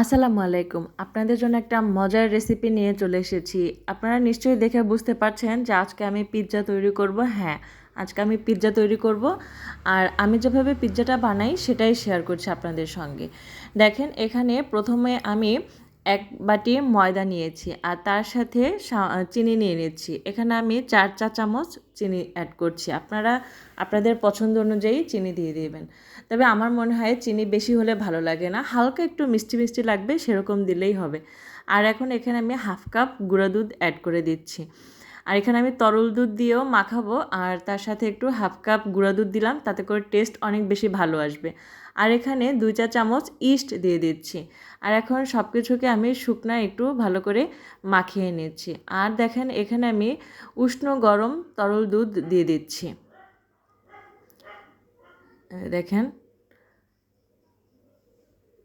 আসসালামু আলাইকুম। আপনাদের জন্য একটা মজার রেসিপি নিয়ে চলে এসেছি। আপনারা নিশ্চয়ই দেখে বুঝতে পারছেন যে আজকে আমি পিৎজা তৈরি করব। হ্যাঁ আজকে আমি পিৎজা তৈরি করব। আর আমি যেভাবে পিৎজাটা বানাই সেটাই শেয়ার করছি আপনাদের সঙ্গে। দেখেন, এখানে প্রথমে আমি এক বাটি ময়দা নিয়েছি আর তার সাথে চিনি নিয়ে নিচ্ছি এখানে আমি চার চা চামচ চিনি অ্যাড করছি। আপনারা, আপনাদের পছন্দ অনুযায়ী চিনি দিয়ে দেবেন। তবে আমার মনে হয় চিনি বেশি হলে ভালো লাগে না। হালকা একটু মিষ্টি মিষ্টি লাগবে, সেরকম দিলেই হবে। আর এখন এখানে আমি হাফ কাপ গুঁড়া দুধ অ্যাড করে দিচ্ছি। আর এখানে আমি তরল দুধ দিয়েও মাখাবো। আর তার সাথে একটু হাফ কাপ গুঁড়া দুধ দিলাম, তাতে করে টেস্ট অনেক বেশি ভালো আসবে। আর এখানে দুই চা চামচ ইস্ট দিয়ে দিচ্ছি। আর এখন সব কিছুকে আমি শুকনা একটু ভালো করে মাখিয়ে নিচ্ছি। আর দেখেন এখানে আমি উষ্ণ গরম তরল দুধ দিয়ে দিচ্ছি। দেখেন।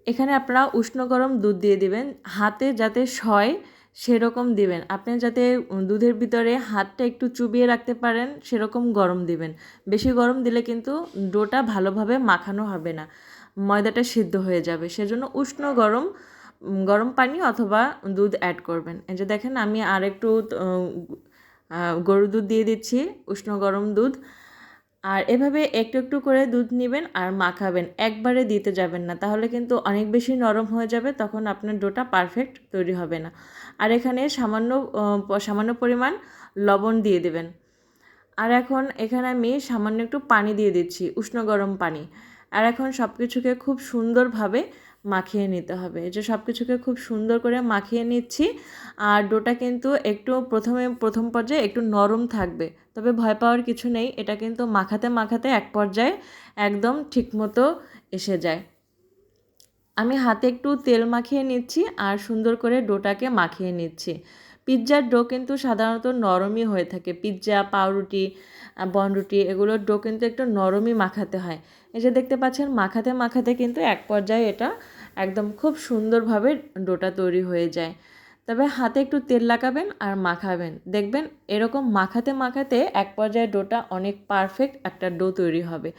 এখানে আপনারা উষ্ণ গরম দুধ দিয়ে দিবেন। হাতে যাতে সয় সেরকম দিবেন। আপনি যাতে দুধের ভিতরে হাতটা একটু চুবিয়ে রাখতে পারেন, সেরকম গরম দিবেন। বেশি গরম দিলে কিন্তু ডোটা ভালোভাবে মাখানো হবে না। ময়দাটা সিদ্ধ হয়ে যাবে। সেজন্য উষ্ণ গরম গরম পানি অথবা দুধ অ্যাড করবেন। এই যে দেখেন, আমি আর একটু গরুর দুধ দিয়ে দিচ্ছি, উষ্ণ গরম দুধ। আর এভাবে একটু একটু করে দুধ নেবেন আর মাখাবেন। একবারে দিতে যাবেন না, তাহলে কিন্তু অনেক বেশি নরম হয়ে যাবে, তখন আপনার ডোটা পারফেক্ট তৈরি হবে না। আর এখানে সামান্য সামান্য পরিমাণ লবণ দিয়ে দেবেন। আর এখন এখানে আমি সামান্য একটু পানি দিয়ে দিচ্ছি, উষ্ণ গরম পানি। আর এখন সব কিছুকে খুব সুন্দরভাবে মাখিয়ে নিতে হবে। যে সব কিছুকে খুব সুন্দর করে মাখিয়ে নিচ্ছি। আর ডোটা কিন্তু একটু প্রথমে, প্রথম পর্যায়ে একটু নরম থাকবে। তবে ভয় পাওয়ার কিছু নেই, এটা কিন্তু মাখাতে মাখাতে এক পর্যায়ে একদম ঠিকমতো এসে যায়। আমি হাতে একটু তেল মাখিয়ে নিচ্ছি আর সুন্দর করে ডোটাকে মাখিয়ে নিচ্ছি। পিৎজার ডো কিন্তু সাধারণত নরমই হয়ে থাকে। পিৎজা, পাউরুটি বনরুটি এগুলোর ডো কিন্তু একটু নরমই মাখাতে হয়। যে দেখতে পাচ্ছেন, মাখাতে মাখাতে কিন্তু এক পর্যায়ে এটা একদম খুব সুন্দরভাবে ডোটা তৈরি হয়ে যায়। তবে হাতে একটু তেল লাগাবেন আর মাখাবেন। দেখবেন এরকম মাখাতে মাখাতে এক পর্যায়ে ডোটা অনেক পারফেক্ট একটা ডো তৈরি হবে।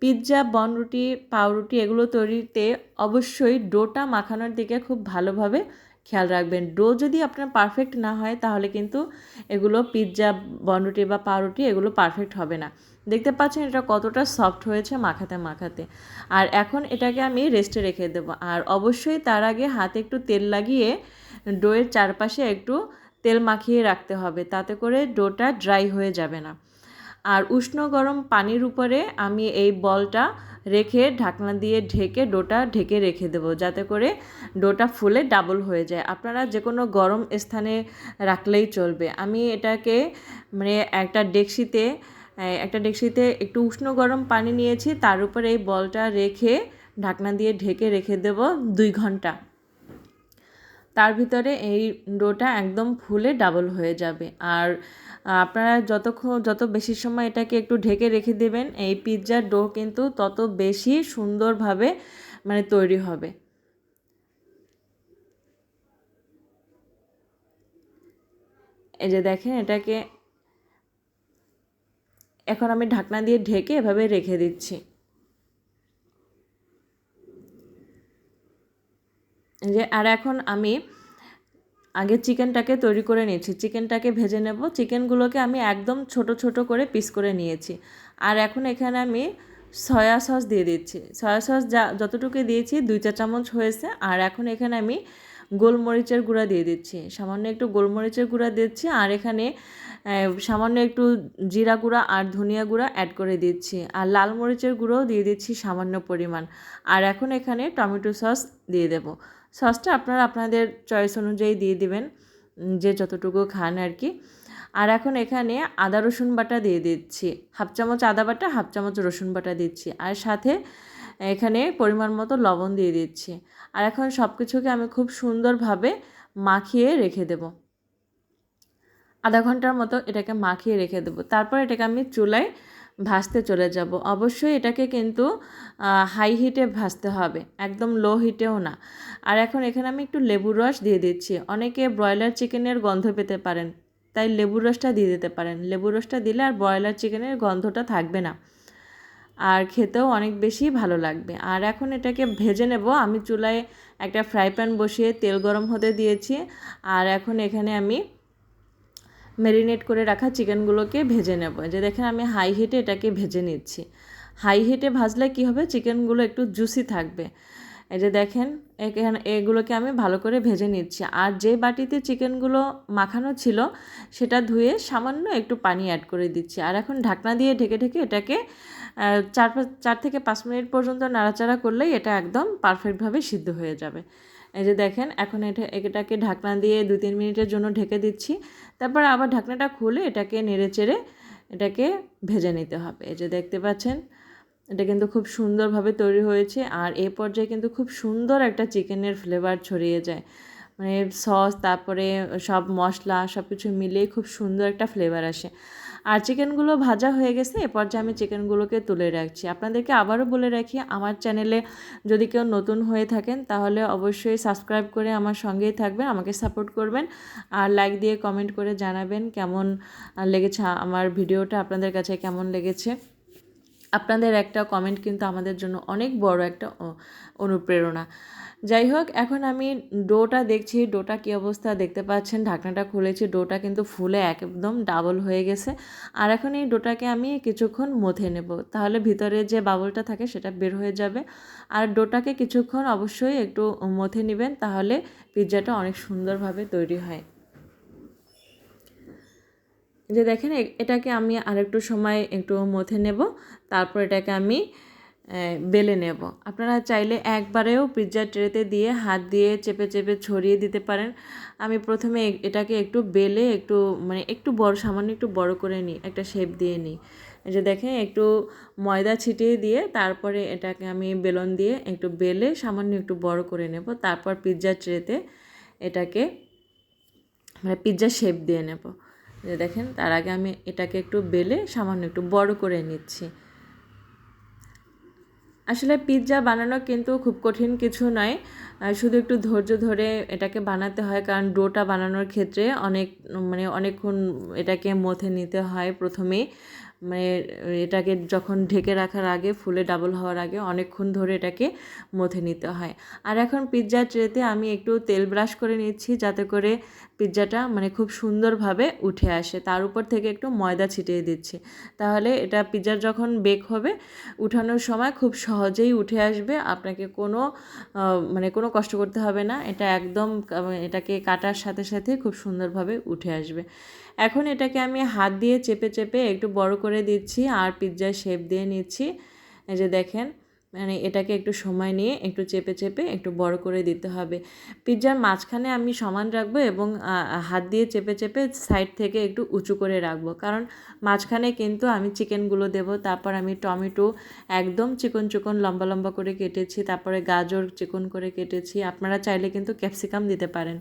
পিৎজা, বনরুটি, পাউরুটি এগুলো তৈরিতে অবশ্যই ডোটা মাখানোর দিকে খুব ভালোভাবে খেয়াল রাখবেন। ডো যদি আপনার পারফেক্ট না হয়, তাহলে কিন্তু এগুলো পিৎজা বনরুটি বা পাউরুটি এগুলো পারফেক্ট হবে না। দেখতে পাচ্ছেন এটা কতটা সফট হয়েছে মাখাতে মাখাতে। আর এখন এটাকে আমি রেস্টে রেখে দেবো। আর অবশ্যই তার আগে হাতে একটু তেল লাগিয়ে ডোয়ের চারপাশে একটু তেল মাখিয়ে রাখতে হবে। তাতে করে ডোটা ড্রাই হয়ে যাবে না। আর উষ্ণ গরম পানির উপরে আমি এই বলটা রেখে ঢাকনা দিয়ে ঢেকে ডোটা ঢেকে রেখে দেবো, যাতে করে ডোটা ফুলে ডাবল হয়ে যায়। আপনারা যে কোনো গরম স্থানে রাখলেই চলবে। আমি এটাকে মানে একটা ডেক্সিতে একটা ডেক্সিতে একটু উষ্ণ গরম পানি নিয়েছি, তার উপরে এই বলটা রেখে ঢাকনা দিয়ে ঢেকে রেখে দেব দুই ঘণ্টা। তার ভিতরে এই ডোটা একদম ফুলে ডাবল হয়ে যাবে। আর আপনারা যতক্ষণ, যত বেশি সময় এটাকে একটু ঢেকে রেখে দেবেন, এই পিৎজার ডো কিন্তু তত বেশি সুন্দরভাবে মানে তৈরি হবে। এই যে দেখেন এটাকে, এখন আমি ঢাকনা দিয়ে ঢেকে এভাবে রেখে দিচ্ছি। যে, আর এখন আমি আগে চিকেনটাকে তৈরি করে নিয়েছি। চিকেনটাকে ভেজে নেব। চিকেনগুলোকে আমি একদম ছোট ছোট করে পিস করে নিয়েছি। আর এখন এখানে আমি সয়া সস দিয়ে দিচ্ছি। সয়া সস যা যতটুকু দিয়েছি, দুই চা চামচ হয়েছে। আর এখন এখানে আমি গোলমরিচের গুঁড়া দিয়ে দিচ্ছি। সামান্য একটু গোলমরিচের গুঁড়া দিচ্ছি। আর এখানে সামান্য একটু জিরা গুঁড়া আর ধনিয়া গুঁড়া অ্যাড করে দিচ্ছি। আর লাল মরিচের গুঁড়োও দিয়ে দিচ্ছি সামান্য পরিমাণ। আর এখন এখানে টমেটো সস দিয়ে দেবো। সসটা আপনারা আপনাদের চয়েস অনুযায়ী দিয়ে দিবেন যে যতটুকু খান আর কি আর এখন এখানে আদা, রসুন বাটা দিয়ে দিচ্ছি। হাফ চামচ আদা বাটা, হাফ চামচ রসুন বাটা দিচ্ছি। আর সাথে এখানে পরিমাণ মতো লবণ দিয়ে দিচ্ছি। আর এখন সব কিছুকে আমি খুব সুন্দরভাবে মাখিয়ে রেখে দেব। আধা ঘণ্টার মতো এটাকে মাখিয়ে রেখে দেবো। তারপর এটাকে আমি চুলায় ভাজতে চলে যাব। অবশ্যই এটাকে কিন্তু হাই হিটে ভাজতে হবে, একদম লো হিটেও না। আর এখন এখানে আমি একটু লেবুর রস দিয়ে দিচ্ছি। অনেকে ব্রয়লার চিকেনের গন্ধ পেতে পারেন, তাই লেবুর রসটা দিয়ে দিতে পারেন। লেবুর রসটা দিলে আর ব্রয়লার চিকেনের গন্ধটা থাকবে না। আর খেতেও অনেক বেশি ভালো লাগবে। আর এখন এটাকে ভেজে নেব। আমি চুলায় একটা ফ্রাই প্যান বসিয়ে তেল গরম হতে দিয়েছি। আর এখন এখানে আমি ম্যারিনেট করে রাখা চিকেনগুলোকে ভেজে নেব। যে দেখেন আমি হাই হিটে এটাকে ভেজে নিচ্ছি। হাই হিটে ভাজলে কি হবে? চিকেনগুলো একটু জুসি থাকবে। এই যে দেখেন, এখানে এগুলোকে আমি ভালো করে ভেজে নিচ্ছি। আর যে বাটিতে চিকেনগুলো মাখানো ছিল, সেটা ধুয়ে সামান্য একটু পানি অ্যাড করে দিচ্ছি। আর এখন ঢাকনা দিয়ে ঢেকে ঢেকে এটাকে চার চার থেকে পাঁচ মিনিট পর্যন্ত নাড়াচাড়া করলেই এটা একদম পারফেক্টভাবে সিদ্ধ হয়ে যাবে। এই যে দেখেন, এখন এটা, এটাকে ঢাকনা দিয়ে দু তিন মিনিটের জন্য ঢেকে দিচ্ছি। তারপর আবার ঢাকনাটা খুলে এটাকে নেড়ে চেড়ে এটাকে ভেজে নিতে হবে। এই যে দেখতে পাচ্ছেন, এটা কিন্তু খুব সুন্দরভাবে তৈরি হয়েছে আর এ পর্যায়ে কিন্তু খুব সুন্দর একটা চিকেনের ফ্লেভার ছড়িয়ে যায়। মানে সস তারপরে সব মশলা সব কিছু মিলিয়ে খুব সুন্দর একটা ফ্লেভার আসে। আর চিকেনগুলো ভাজা হয়ে গেছে এ পর্যায়ে আমি চিকেনগুলোকে তুলে রাখছি। আপনাদেরকে আবারও বলে রাখি, আমার চ্যানেলে যদি কেউ নতুন হয়ে থাকেন, তাহলে অবশ্যই সাবস্ক্রাইব করে আমার সঙ্গেই থাকবেন, আমাকে সাপোর্ট করবেন। আর লাইক দিয়ে কমেন্ট করে জানাবেন কেমন লেগেছে আমার ভিডিওটা, আপনাদের কাছে কেমন লেগেছে। আপনাদের একটা কমেন্ট কিন্তু আমাদের জন্য অনেক বড় একটা অনুপ্রেরণা। যাই হোক এখন আমি ডোটা দেখছি, ডোটা কী অবস্থা দেখতে পাচ্ছেন? ঢাকনাটা খুলেছি, ডোটা কিন্তু ফুলে একদম ডাবল হয়ে গেছে। আর এখন এই ডোটাকে আমি কিছুক্ষণ মথে নেব। তাহলে ভিতরে যে বাবলটা থাকে, সেটা বের হয়ে যাবে। আর ডোটাকে কিছুক্ষণ অবশ্যই একটু মথে নেবেন, তাহলে পিৎজাটা অনেক সুন্দরভাবে তৈরি হয়। যে দেখেন এটাকে আমি আরেকটু সময় একটু মথে নেব। তারপর এটাকে আমি বেলে নেব। আপনারা চাইলে একবারেও পিৎজার ট্রেতে দিয়ে হাত দিয়ে চেপে চেপে ছড়িয়ে দিতে পারেন। আমি প্রথমে এটাকে একটু বেলে একটু মানে একটু বড়, সামান্য একটু বড় করে নিই, একটা শেপ দিয়ে নিই। যে দেখেন, একটু ময়দা ছিটিয়ে দিয়ে তারপরে এটাকে আমি বেলন দিয়ে একটু বেলে সামান্য একটু বড় করে নেব। তারপর পিৎজার ট্রেতে এটাকে মানে পিৎজা শেপ দিয়ে নেব। যে দেখেন, তার আগে আমি এটাকে একটু বেলে সামান্য একটু বড় করে নিচ্ছি। আসলে পিৎজা বানানো কিন্তু খুব কঠিন কিছু নয়। শুধু একটু ধৈর্য ধরে এটাকে বানাতে হয়, কারণ ডোটা বানানোর ক্ষেত্রে অনেক মানে অনেকক্ষণ এটাকে মথে নিতে হয় প্রথমেই মানে এটাকে যখন ঢেকে রাখার আগে, ফুলে ডাবল হওয়ার আগে অনেকক্ষণ ধরে এটাকে মথে নিতে হয়। আর এখন পিৎজার ট্রেতে আমি একটু তেল ব্রাশ করে নিচ্ছি, যাতে করে পিৎজাটা মানে খুব সুন্দরভাবে উঠে আসে। তার উপর থেকে একটু ময়দা ছিটিয়ে দিচ্ছি। তাহলে এটা পিৎজার যখন বেক হবে, উঠানোর সময় খুব সহজেই উঠে আসবে। আপনাকে কোনো মানে কোনো কষ্ট করতে হবে না। এটা একদম এটাকে কাটার সাথে সাথে খুব সুন্দরভাবে উঠে আসবে। এখন এটাকে আমি হাত দিয়ে চেপে চেপে একটু বড় করে দিচ্ছি আর পিৎজার শেপ দিয়ে নিচ্ছি। এই যে দেখেন মানে এটাকে একটু সময় নিয়ে একটু চেপে চেপে একটু বড় করে দিতে হবে। পিৎজার মাঝখানে আমি সমান রাখব এবং হাত দিয়ে চেপে চেপে সাইড থেকে একটু উঁচু করে রাখব। কারণ মাঝখানে কিন্তু আমি চিকেনগুলো দেব, তারপর আমি টমেটো একদম চিকন চিকন, লম্বা লম্বা করে কেটেছি, তারপরে গাজর চিকন করে কেটেছি। আপনারা চাইলে কিন্তু ক্যাপসিকাম দিতে পারেন।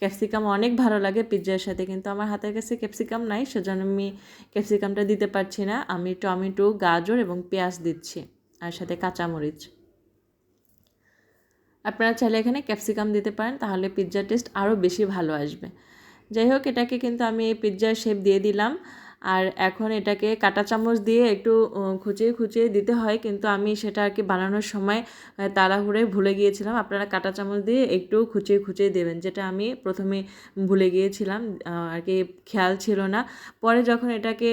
ক্যাপসিকাম অনেক ভালো লাগে পিৎজার সাথে, কিন্তু আমার হাতের কাছে ক্যাপসিকাম নাই, সেজন্য আমি ক্যাপসিকামটা দিতে পারছি না। আমি টমেটো, গাজর এবং পেঁয়াজ দিচ্ছি। আর সাথে কাঁচামরিচ। আপনারা চাইলে এখানে ক্যাপসিকাম দিতে পারেন, তাহলে পিৎজার টেস্ট আরও বেশি ভালো আসবে। যাই হোক, এটাকে কিন্তু আমি পিৎজার শেপ দিয়ে দিলাম। আর এখন এটাকে কাটা চামচ দিয়ে একটু খুঁচিয়ে খুঁচিয়ে দিতে হয়। কিন্তু আমি সেটা আর কি বানানোর সময় তাড়াহুড়ে ভুলে গিয়েছিলাম। আপনারা কাটা চামচ দিয়ে একটু খুঁচিয়ে খুঁচিয়ে দেবেন, যেটা আমি প্রথমে ভুলে গিয়েছিলাম আর কি খেয়াল ছিল না। পরে যখন এটাকে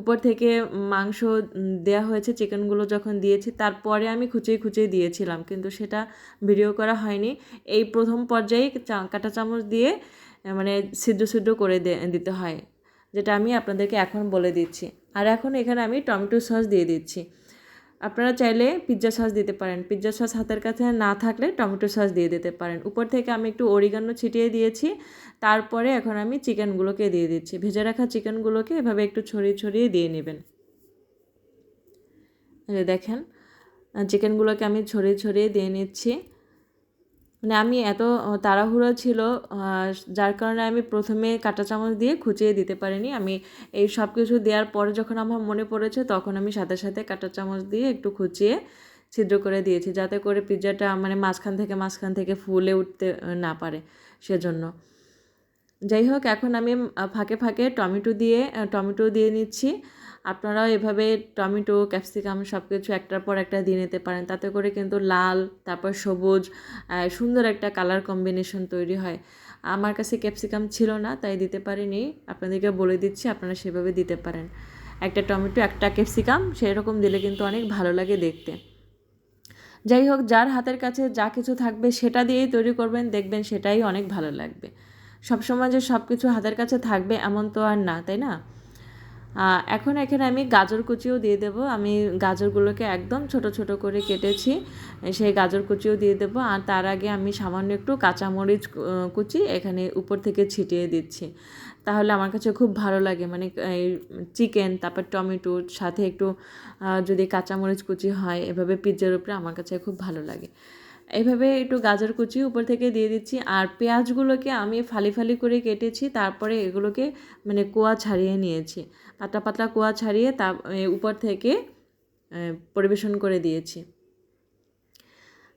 উপর থেকে মাংস দেওয়া হয়েছে, চিকেনগুলো যখন দিয়েছি, তারপরে আমি খুঁচিয়ে খুঁচিয়ে দিয়েছিলাম। কিন্তু সেটা ভিডিও করা হয়নি। এই প্রথম পর্যায়ে কাটা চামচ দিয়ে মানে সিদ্ধ সিদ্ধ করে দিতে হয়। যেটা আমি আপনাদেরকে এখন বলে দিচ্ছি। আর এখন এখানে আমি টমেটো সস দিয়ে দিচ্ছি। আপনারা চাইলে পিৎজা সস দিতে পারেন। পিৎজা সস হাতের কাছে না থাকলে টমেটো সস দিয়ে দিতে পারেন। উপর থেকে আমি একটু অরিগানো ছিটিয়ে দিয়েছি। তারপরে এখন আমি চিকেনগুলোকে দিয়ে দিচ্ছি। ভেজে রাখা চিকেনগুলোকে এভাবে একটু ছড়িয়ে ছড়িয়ে দিয়ে নেবেন। দেখেন চিকেনগুলোকে আমি ছড়িয়ে ছড়িয়ে দিয়ে নিচ্ছি। মানে আমি এত তাড়াহুড়ো ছিল যার কারণে আমি প্রথমে কাঁটা চামচ দিয়ে খুঁচিয়ে দিতে পারিনি। আমি এই সব কিছু দেওয়ার পরে যখন আমার মনে পড়েছে, তখন আমি সাথে সাথে কাঁটা চামচ দিয়ে একটু খুঁচিয়ে ছিদ্র করে দিয়েছি, যাতে করে পিৎজাটা মানে মাঝখান থেকে মাঝখান থেকে ফুলে উঠতে না পারে সেজন্য। যাই হোক, এখন আমি ফাঁকে ফাঁকে টমেটো দিয়ে টমেটো দিয়ে নিচ্ছি। আপনারাও এভাবে টমেটো, ক্যাপসিকাম সব কিছু একটার পর একটা দিয়ে নিতে পারেন। তাতে করে কিন্তু লাল, তারপর সবুজ সুন্দর একটা কালার কম্বিনেশন তৈরি হয়। আমার কাছে ক্যাপসিকাম ছিল না, তাই দিতে পারিনি। আপনাদেরকে বলে দিচ্ছি, আপনারা সেভাবে দিতে পারেন। একটা টমেটো, একটা ক্যাপসিকাম, সেরকম দিলে কিন্তু অনেক ভালো লাগে দেখতে। যাই হোক, যার হাতের কাছে যা কিছু থাকবে সেটা দিয়েই তৈরি করবেন, দেখবেন সেটাই অনেক ভালো লাগবে। সবসময় যে সব কিছু হাতের কাছে থাকবে এমন তো আর না, তাই না? এখন এখানে আমি গাজর কুচিও দিয়ে দেবো। আমি গাজরগুলোকে একদম ছোট ছোট করে কেটেছি, সেই গাজর কুচিও দিয়ে দেবো। আর তার আগে আমি সামান্য একটু কাঁচামরিচ কুচি এখানে উপর থেকে ছিটিয়ে দিচ্ছি। তাহলে আমার কাছে খুব ভালো লাগে মানে চিকেন, তারপর টমেটোর সাথে একটু যদি কাঁচামরিচ কুচি হয়, এভাবে পিৎজার উপরে আমার কাছে খুব ভালো লাগে। এইভাবে একটু গাজর কুচি উপর থেকে দিয়ে দিচ্ছি। আর পেঁয়াজগুলোকে আমি ফালি ফালি করে কেটেছি, তারপরে এগুলোকে মানে কোয়া ছাড়িয়ে নিয়েছি। পাতলা পাতলা কোয়া ছাড়িয়ে তা উপর থেকে পরিবেশন করে দিয়েছি।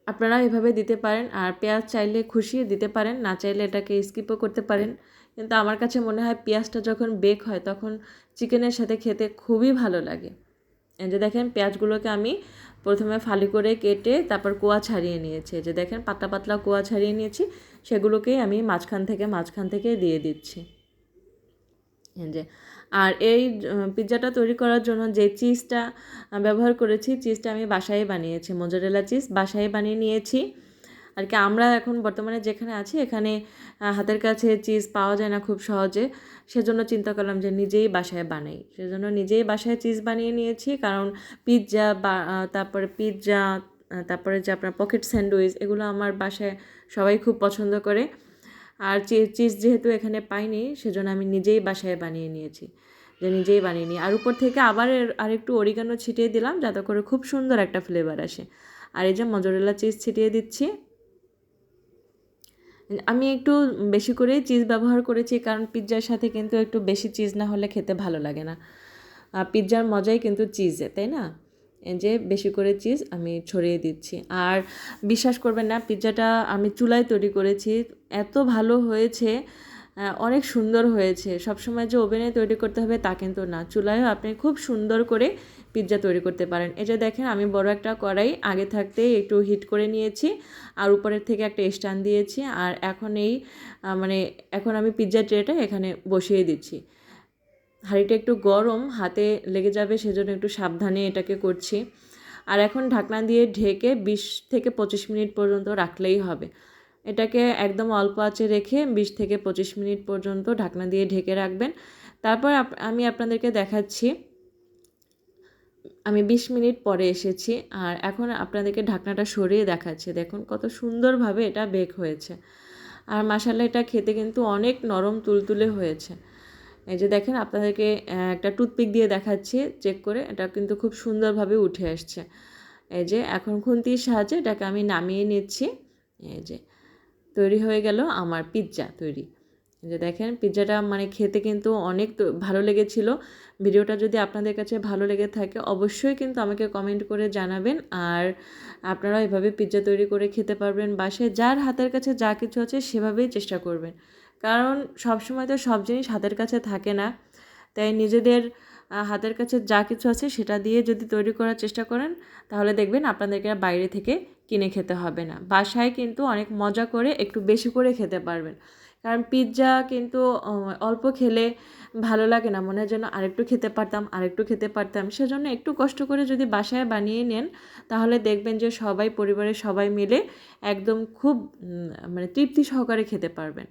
আপনারা এভাবে দিতে পারেন, আর পেঁয়াজ চাইলে খুশিয়ে দিতে পারেন, না চাইলে এটাকে স্কিপও করতে পারেন। কিন্তু আমার কাছে মনে হয় পেঁয়াজটা যখন বেক হয়, তখন চিকেনের সাথে খেতে খুবই ভালো লাগে। যে দেখেন, পেঁয়াজগুলোকে আমি প্রথমে ফালি করে কেটে তারপর কোয়া ছাড়িয়ে নিয়েছি। যে দেখেন পাতলা পাতলা কোয়া ছাড়িয়ে নিয়েছি, সেগুলোকেই আমি মাঝখান থেকে মাঝখান থেকে দিয়ে দিচ্ছি। যে আর এই পিৎজাটা তৈরি করার জন্য যে চিজটা ব্যবহার করেছি, চিজটা আমি বাসায় বানিয়েছি, মোজারেলা চিজ বাসায় বানিয়ে নিয়েছি। আর কি আমরা এখন বর্তমানে যেখানে আছি, এখানে হাতের কাছে চিজ পাওয়া যায় না খুব সহজে। সেজন্য চিন্তা করলাম যে নিজেই বাসায় বানাই। সেজন্য নিজেই বাসায় চিজ বানিয়ে নিয়েছি, কারণ পিৎজা বা তারপরে পিৎজা তারপরে যে আপনার পকেট স্যান্ডউইচ, এগুলো আমার বাসায় সবাই খুব পছন্দ করে। আর চিজ যেহেতু এখানে পাইনি, সেজন্য আমি নিজেই বাসায় বানিয়ে নিয়েছি। যে নিজেই বানিয়ে নিই। আর উপর থেকে আবার এর- আরেকটু অরিগানো ছিটিয়ে দিলাম, যাতে করে খুব সুন্দর একটা ফ্লেভার আসে। আর এই যে মজরেলা চিজ ছিটিয়ে দিচ্ছি। আমি একটু বেশি করেই চিজ ব্যবহার করেছি, কারণ পিৎজার সাথে কিন্তু একটু বেশি চিজ না হলে খেতে ভালো লাগে না। আর পিৎজার মজাই কিন্তু চিজে তাই না? যে বেশি করে চিজ আমি ছড়িয়ে দিচ্ছি। আর বিশ্বাস করবেন না পিৎজাটা আমি চুলায় তৈরি করেছি, এত ভালো হয়েছে অনেক সুন্দর হয়েছে। সবসময় যে ওভেনে তৈরি করতে হবে তা কিন্তু না, চুলায়ও আপনি খুব সুন্দর করে পিৎজা তৈরি করতে পারেন। এই যে দেখেন, আমি বড় একটা কড়াই, আগে থাকতে একটু হিট করে নিয়েছি, আর উপরের থেকে একটা স্ট্যান্ড দিয়েছি, আর এখন এই মানে এখন আমি পিৎজা ট্রেটা এখানে বসিয়ে দিচ্ছি। হাঁড়িটা একটু গরম, হাতে লেগে যাবে, সেজন্য একটু সাবধানে এটাকে করছি। আর এখন ঢাকনা দিয়ে ঢেকে বিশ থেকে পঁচিশ মিনিট পর্যন্ত রাখলেই হবে। এটাকে একদম অল্প আঁচে রেখে বিশ থেকে পঁচিশ মিনিট পর্যন্ত ঢাকনা দিয়ে ঢেকে রাখবেন। তারপর আমি আপনাদেরকে দেখাচ্ছি। আমি বিশ মিনিট পরে এসেছি আর এখন আপনাদেরকে ঢাকনাটা সরিয়ে দেখাচ্ছি। দেখুন কত সুন্দরভাবে এটা বেক হয়েছে। আর মাসাল্লা এটা খেতে কিন্তু অনেক নরম, তুলতুলে হয়েছে। এই যে দেখেন আপনাদেরকে একটা টুথপিক দিয়ে দেখাচ্ছি, চেক করে। এটা কিন্তু খুব সুন্দরভাবে উঠে আসছে। এই যে এখন খুন্তির সাহায্যে এটাকে আমি নামিয়ে নিচ্ছি। এই যে তৈরি হয়ে গেল আমার পিৎজা তৈরি। যে দেখেন, পিৎজাটা মানে খেতে কিন্তু অনেক ভালো লেগেছিল। ভিডিওটা যদি আপনাদের কাছে ভালো লেগে থাকে, অবশ্যই কিন্তু আমাকে কমেন্ট করে জানাবেন। আর আপনারা এভাবে পিৎজা তৈরি করে খেতে পারবেন বাসায়। যার হাতের কাছে যা কিছু আছে, সেভাবেই চেষ্টা করবেন। কারণ সবসময় তো সব জিনিস হাতের কাছে থাকে না। তাই নিজেদের হাতের কাছে যা কিছু আছে সেটা দিয়ে যদি তৈরি করার চেষ্টা করেন, তাহলে দেখবেন আপনাদেরকে বাইরে থেকে কিনে খেতে হবে না। বাসায় কিন্তু অনেক মজা করে একটু বেশি করে খেতে পারবেন। কারণ পিৎজা কিন্তু অল্প খেলে ভালো লাগে না। মনে হয় যেন আরেকটু খেতে পারতাম, আরেকটু খেতে পারতাম। সেজন্য একটু কষ্ট করে যদি বাসায় বানিয়ে নেন, তাহলে দেখবেন যে সবাই, পরিবারের সবাই মিলে একদম খুব মানে তৃপ্তি সহকারে খেতে পারবেন।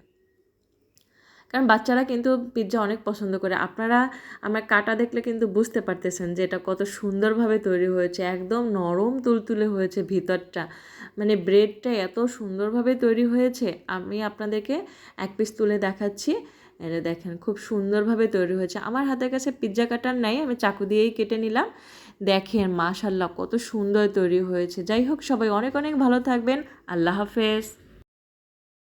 কারণ বাচ্চারা কিন্তু পিৎজা অনেক পছন্দ করে। আপনারা আমার কাটা দেখলে কিন্তু বুঝতে পারতেছেন যে এটা কত সুন্দরভাবে তৈরি হয়েছে, একদম নরম তুলতুলে হয়েছে ভিতরটা। মানে ব্রেডটা এত সুন্দরভাবে তৈরি হয়েছে, আমি আপনাদেরকে এক পিস তুলে দেখাচ্ছি। এটা দেখেন, খুব সুন্দরভাবে তৈরি হয়েছে। আমার হাতের কাছে পিৎজা কাটার নাই, আমি চাকু দিয়েই কেটে নিলাম। দেখেন মাশাল্লাহ কত সুন্দর তৈরি হয়েছে। যাই হোক, সবাই অনেক অনেক ভালো থাকবেন। আল্লাহ হাফেজ।